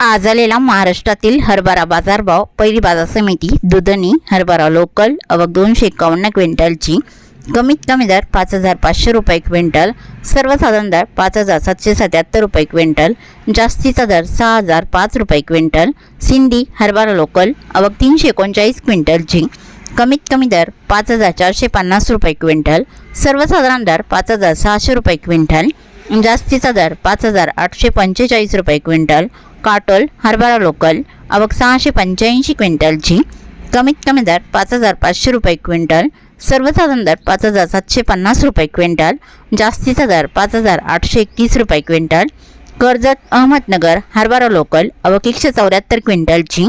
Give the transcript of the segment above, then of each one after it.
आज आलेला महाराष्ट्रातील हरभरा बाजारभाव पहिली बाजार समिती दुधनी हरभरा लोकल अवघ दोनशे एकावन्न क्विंटलची. कमीत कमी दर पाच हजार पाचशे रुपये क्विंटल. सर्वसाधारण दर पाच हजार सातशे सत्याहत्तर रुपये क्विंटल. जास्तीचा दर सहा हजार पाच रुपये क्विंटल. सिंधी हरभरा लोकल अवघ तीनशे एकोणचाळीस क्विंटलची. कमीत कमी दर पाच हजार चारशे पन्नास रुपये क्विंटल. सर्वसाधारण दर पाच हजार सहाशे रुपये क्विंटल. जास्तीचा दर पाच हजार आठशे पंचेचाळीस रुपये क्विंटल. काटोल हरभरा लोकल आवक सहाशे पंच्याऐंशी क्विंटलची कमीत कमी दर पाच हजार पाचशे रुपये क्विंटल सर्वसाधारण दर पाच हजार सातशे पन्नास रुपये क्विंटल जास्तीचा दर पाच हजार आठशे एकतीस रुपये क्विंटल कर्जत अहमदनगर हरभरा लोकल अवक एकशे चौऱ्याहत्तर क्विंटलची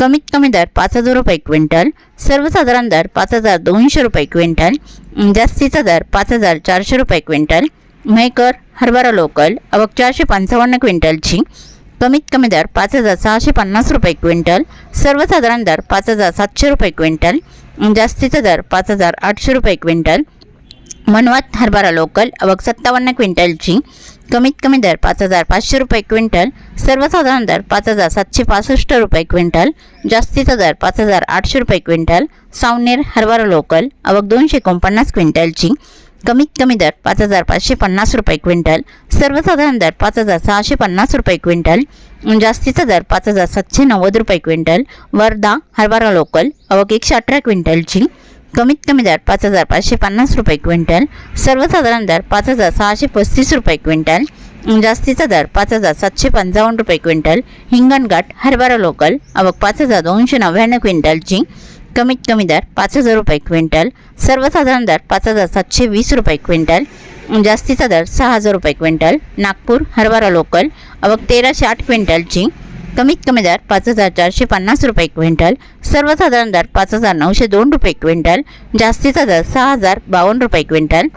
कमीत कमी दर पाच हजार रुपये क्विंटल सर्वसाधारण दर पाच हजार दोनशे रुपये क्विंटल जास्तीचा दर पाच हजार चारशे रुपये क्विंटल मेकर हरभरा लोकल अवक चारशे पंचावन्न क्विंटलची कमीत कमी दर पाच हजार सहाशे पन्नास रुपये क्विंटल सर्वसाधारण दर पाच हजार सातशे रुपये क्विंटल जास्तीचा दर पाच हजार आठशे रुपये क्विंटल मनवात हरभरा लोकल अवघ सत्तावन्न क्विंटलची कमीत कमी दर पाच हजार पाचशे रुपये क्विंटल सर्वसाधारण दर पाच हजार सातशे पासष्ट रुपये क्विंटल जास्तीचा दर पाच हजार आठशे रुपये क्विंटल सावनेर हरभरा लोकल अवघ दोनशे एकोणपन्नास क्विंटलची कमीत कमी दर पाच हजार पाचशे पन्नास रुपये क्विंटल. सर्वसाधारण दर पाच हजार सहाशे पन्नास रुपये क्विंटल. जास्तीचा दर पाच हजार सातशे नव्वद रुपये क्विंटल. वर्धा हरभरा लोकल अवक एकशे अठरा क्विंटलची. कमीत कमी दर पाच हजार पाचशे पन्नास रुपये क्विंटल. सर्वसाधारण दर पाच हजार सहाशे पस्तीस रुपये क्विंटल. जास्तीचा दर पाच हजार सातशे पंचावन्न रुपये क्विंटल. हिंगणघाट हरभरा लोकल अवक पाच हजार दोनशे नव्याण्णव क्विंटलची. कमीत कमी दर पाच हजार रुपये क्विंटल सर्वसाधारण दर पाच हजार सातशे वीस रुपये क्विंटल जास्तीचा दर सहा हजार रुपये क्विंटल नागपूर हरभरा लोकल अवघ तेराशे आठ क्विंटलची कमीत कमी दर पाच हजार चारशे पन्नास रुपये क्विंटल सर्वसाधारण दर पाच हजार नऊशे दोन रुपये क्विंटल जास्तीचा दर सहा हजार बावन्न रुपये क्विंटल.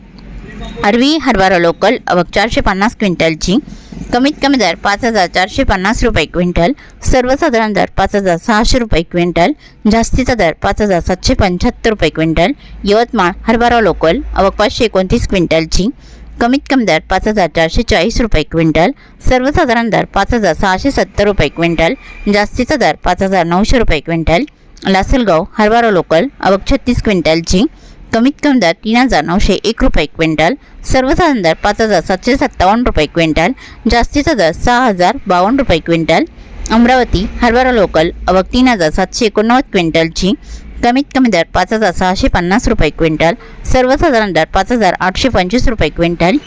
अरवी हरभरा लोकल अवघ चारशे पन्नास क्विंटलची कमीत कमी दर पाच हजार चारशे पन्नास रुपये क्विंटल सर्वसाधारण दर पाच हजार सहाशे रुपये क्विंटल जास्तीचा दर पाच हजार सातशे पंच्याहत्तर रुपये क्विंटल यवतमाळ हरभरा लोकल अवक पाचशे एकोणतीस क्विंटलची. कमीत कमी दर पाच हजार चारशे चाळीस रुपये क्विंटल सर्वसाधारण दर पाच हजार सहाशे सत्तर रुपये क्विंटल जास्तीचा दर पाच हजार नऊशे रुपये क्विंटल लासलगाव हरभरा लोकल अवक छत्तीस क्विंटलची. कमीत कमी दर तीन हजार नऊशे एक रुपये क्विंटल सर्वसाधारण दर पाच हजार सातशे सत्तावन्न रुपये क्विंटल जास्तीचा दर सहा हजार बावन्न रुपये क्विंटल. अमरावती हरभरा लोकल अवघ तीन हजार सातशे एकोणनव्वद क्विंटलची कमीत कमी दर पाच हजार सहाशे पन्नास रुपये क्विंटल सर्वसाधारण दर पाच हजार आठशे पंचवीस रुपये क्विंटल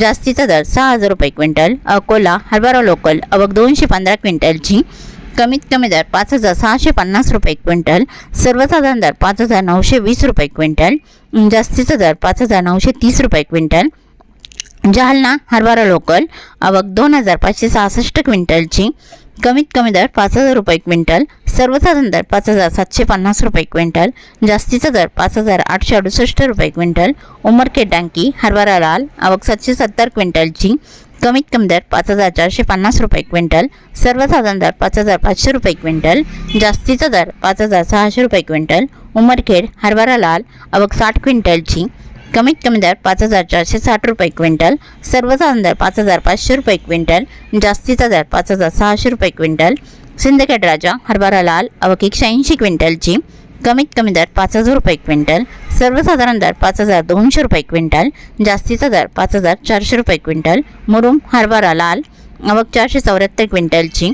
जास्तीचा दर सहा हजार रुपये क्विंटल. अकोला हरभरा लोकल अवघ दोनशे पंधरा क्विंटलची कमीत कमी दर पाच हजार सहाशे पन्नास रुपये क्विंटल सर्वसाधारण दर पाच हजार नऊशे वीस रुपये क्विंटल जास्तीचा दर पाच हजार नऊशे तीस रुपये क्विंटल जालना हरभरा लोकल आवक दोन हजार पाचशे सहासष्ट क्विंटलची कमीत कमी दर पाच हजार रुपये क्विंटल सर्वसाधारण दर पाच हजार सातशे पन्नास रुपये क्विंटल जास्तीचा दर पाच हजार आठशे अडुसष्ट रुपये क्विंटल उमरखेड डांकी हरभरा लाल आवक सातशे सत्तर क्विंटलची कमीत कमी दर पाच हजार चारशे पन्नास रुपये क्विंटल सर्वसाधारण दर पाच हजार पाचशे रुपये क्विंटल जास्तीचा दर पाच हजार सहाशे रुपये क्विंटल उमरखेड हरभरा लाल आवक साठ क्विंटलची कमीत कमी दर पाच हजार चारशे साठ रुपये क्विंटल सर्वसाधारण दर पाच हजार पाचशे रुपये क्विंटल जास्तीचा दर पाच हजार सहाशे रुपये क्विंटल सिंदखेड राजा हरभरा लाल अवक एकशे ऐंशी क्विंटलची कमीत कमी दर पाच हजार रुपये क्विंटल सर्वसाधारण दर पाच हजार दोनशे रुपये क्विंटल जास्तीचा दर पाच हजार चारशे रुपये क्विंटल मुरुम हरभरा लाल अवक चारशे चौऱ्याहत्तर क्विंटलची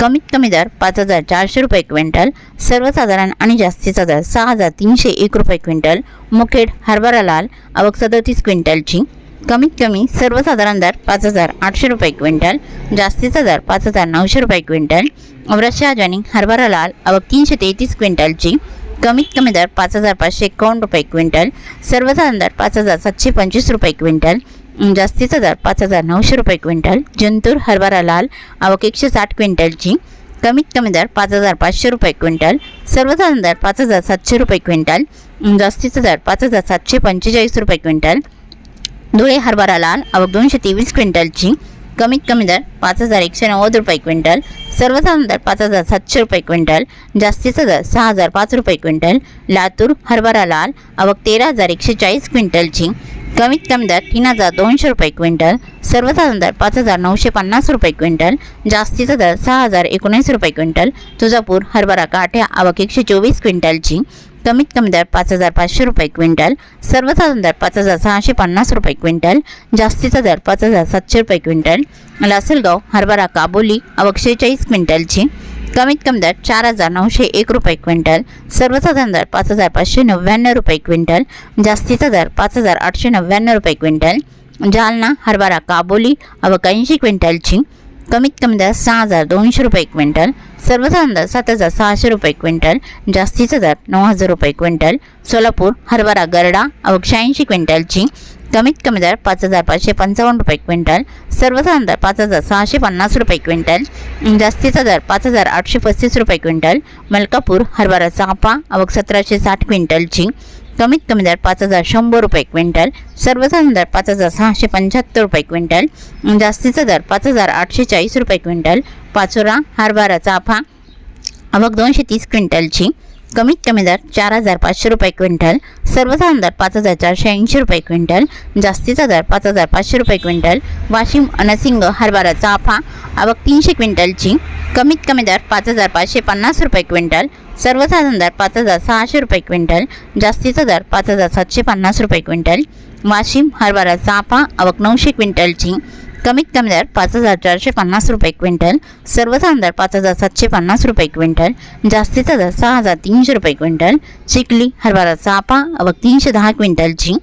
कमीत कमी दर पाच हजार चारशे रुपये क्विंटल सर्वसाधारण आणि जास्तीचा दर सहा हजार तीनशे एक रुपये क्विंटल मुखेड हरभरा लाल आवक सदतीस क्विंटलची. कमीत कमी सर्वसाधारण दर पाच हजार आठशे रुपये क्विंटल जास्तीचा दर पाच हजार नऊशे रुपये क्विंटल रशिया जानी हरभरा लाल अवक तीनशे तेहतीस क्विंटलची. कमीत कमी दर पाच हजार पाचशे एकावन्न रुपये क्विंटल सर्वसाधारण दर पाच हजार सातशे पंचवीस रुपये क्विंटल जास्तीचा दर पाच हजार नऊशे रुपये क्विंटल जंतूर हरभरा लाल आवक एकशे साठ क्विंटलची कमीत कमी दर पाच हजार पाचशे रुपये क्विंटल सर्वसाधारण दर पाच हजार सातशे रुपये क्विंटल जास्तीचा दर पाच हजार सातशे पंचेचाळीस रुपये क्विंटल धुळे हरभरा लाल आवक दोनशे तेवीस क्विंटलची कमीत कमी दर पाच हजार एकशे नव्वद रुपये क्विंटल सर्वसाधारण दर पाच हजार सातशे रुपये क्विंटल जास्तीचा दर सहा हजार पाच रुपये क्विंटल लातूर हरभरा लाल आवक तेरा हजार एकशे चाळीस क्विंटलची कमीत कमी दर तीन हजार दोनशे रुपये क्विंटल सर्वसाधारण दर पाच हजार नऊशे पन्नास रुपये क्विंटल जास्तीचा दर सहा हजार एकोणीस रुपये क्विंटल तुळजापूर हरभरा काठ्या आवक एकशे चोवीस क्विंटलची कमीत कमी दर पाच हजार पाचशे रुपये क्विंटल सर्वसाधारण दर पाच हजार सहाशे पन्नास रुपये क्विंटल जास्तीचा दर पाच हजार सातशे रुपये क्विंटल. लासलगाव हरभरा काबोली आवक शेहेचाळीस क्विंटलची. कमीत कमी दर चार हजार नऊशे एक रुपये क्विंटल सर्वसाधारण दर पाच हजार पाचशे नव्याण्णव रुपये क्विंटल जास्तीचा दर पाच हजार आठशे नव्याण्णव रुपये क्विंटल. जालना हरभरा काबोली आवक ऐंशी क्विंटलची. कमीत कमी दर सहा हजार दोनशे रुपये क्विंटल सर्वसाधारण दर सात हजार सहाशे रुपये क्विंटल जास्तीचा दर नऊ हजार रुपये क्विंटल सोलापूर हरभरा गरडा आवक शहाऐंशी क्विंटलची कमीत कमी दर पाच हजार पाचशे पंचावन्न रुपये क्विंटल सर्वसाधारण दर पाच हजार सहाशे पन्नास रुपये क्विंटल जास्तीचा दर पाच हजार आठशे पस्तीस रुपये क्विंटल मलकापूर हरभरा चापा अवक सतराशे साठ क्विंटलची कमीत कमी दर पाच हजार शंभर रुपये क्विंटल सर्वसाधारण दर पाच हजार सहाशे पंच्याहत्तर रुपये क्विंटल जास्तीचा दर पाच हजार आठशे चाळीस रुपये क्विंटल पाचोरा हरभरा चाफा आवक दोनशे तीस क्विंटलची कमीत कमी दर चार हजार पाचशे रुपये क्विंटल सर्वसाधारण दर पाच हजार चारशे ऐंशी रुपये क्विंटल जास्तीचा दर पाच हजार पाचशे रुपये क्विंटल वाशिम अनसिंग हरभरा चाफा आवक तीनशे क्विंटलची कमीत कमी दर पाच हजार पाचशे पन्नास रुपये क्विंटल सर्वसाधारण दर पाच हजार सहाशे रुपये क्विंटल जास्तीचा दर पाच हजार सातशे पन्नास रुपये क्विंटल. वाशिम हरभरा चाफा आवक नऊशे क्विंटलची. कमीत कमी दर पाच हजार चारशे पन्नास रुपये क्विंटल. सर्वसाधारण दर पाच हजार सातशे पन्नास रुपये क्विंटल. जास्तीचा दर सहा हजार तीनशे रुपये क्विंटल. चिखली हरभरा चापा अवक तीनशे दहा क्विंटलची.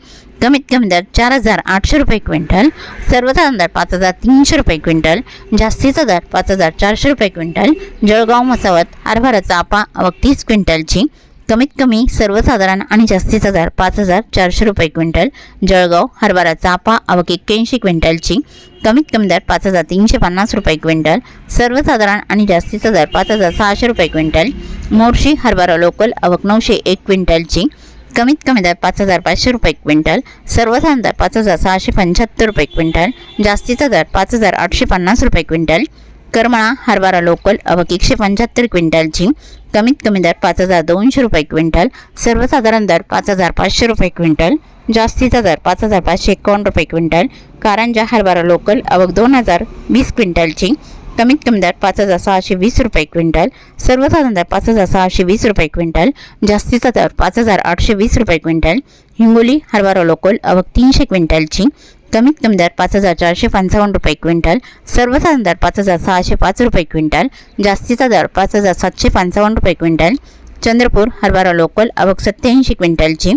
कमीत कमी दर चार हजार आठशे रुपये क्विंटल सर्वसाधारण दर पाच हजार तीनशे रुपये क्विंटल जास्तीचा दर पाच हजार चारशे रुपये क्विंटल जळगाव मसावत हरभरा चापा अवक तीस क्विंटलची कमीत कमी सर्वसाधारण आणि जास्तीचा दर पाच हजार चारशे रुपये क्विंटल जळगाव हरभरा चापा आवक एक्क्याऐंशी क्विंटलची कमीत कमी दर पाच हजार तीनशे पन्नास रुपये क्विंटल सर्वसाधारण आणि जास्तीचा दर पाच हजार सहाशे रुपये क्विंटल मोर्शी हरभरा लोकल आवक नऊशे एक क्विंटलची कमीत कमी दर पाच हजार पाचशे रुपये क्विंटल सर्वसाधारण दर पाच हजार सहाशे पंच्याहत्तर रुपये क्विंटल जास्तीचा दर पाच हजार आठशे पन्नास रुपये क्विंटल करमळा हरभरा लोकल अवक एकशे पंच्याहत्तर क्विंटलची कमीत कमी दर पाच हजार दोनशे रुपये क्विंटल सर्वसाधारण दर पाच हजार पाचशे रुपये क्विंटल जास्तीचा दर पाच हजार पाचशे एकावन्न रुपये क्विंटल कारंजा हरभरा लोकल अवक दोन हजार वीस क्विंटलची कमीत कमी दर पाच हजार सहाशे वीस रुपये क्विंटल सर्वसाधारण दर पाच हजार सहाशे वीस रुपये क्विंटल जास्तीचा दर पाच हजार आठशे वीस रुपये क्विंटल हिंगोली हरभरा लोकल अवक तीनशे क्विंटलची कमीत कमी दर पाच हजार चारशे पंचावन्न रुपये क्विंटल सर्वसाधारण दर पाच हजार सहाशे पाच रुपये क्विंटल जास्तीचा दर पाच हजार सातशे पंचावन्न रुपये क्विंटल चंद्रपूर हरभरा लोकल अवक सत्याऐंशी क्विंटलची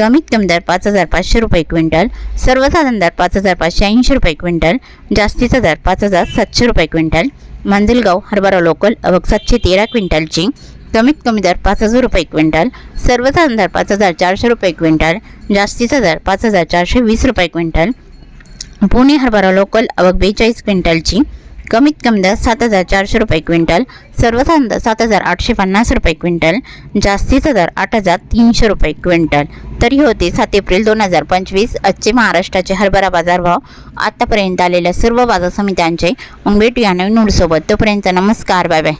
कमीत कमी दर पाच हजार पाचशे रुपये क्विंटल सर्वसाधारण दर पाच हजार पाचशे ऐंशी रुपये क्विंटल जास्तीचा दर पाच हजार सातशे रुपये क्विंटल मांजलगाव हरभरा लोकल अवघ सातशे तेरा क्विंटलची कमीत कमी दर पाच हजार रुपये क्विंटल सर्वसाधारण दर पाच हजार चारशे रुपये क्विंटल जास्तीचा दर पाच हजार चारशे वीस रुपये क्विंटल पुणे हरभरा लोकल अवक बेचाळीस क्विंटलची कमीत कमी दर सात हजार चारशे रुपये क्विंटल सर्वसाधारण दर सात हजार आठशे पन्नास रुपये क्विंटल जास्तीचा दर आठ हजार तीनशे रुपये क्विंटल. तरी होते सात एप्रिल दोन हजार पंचवीस आजचे महाराष्ट्राचे हरभरा बाजारभाव आतापर्यंत आलेल्या सर्व बाजार समित्यांचे मग भेटूया नवीन नोडसोबत. तोपर्यंत नमस्कार बाय बाय.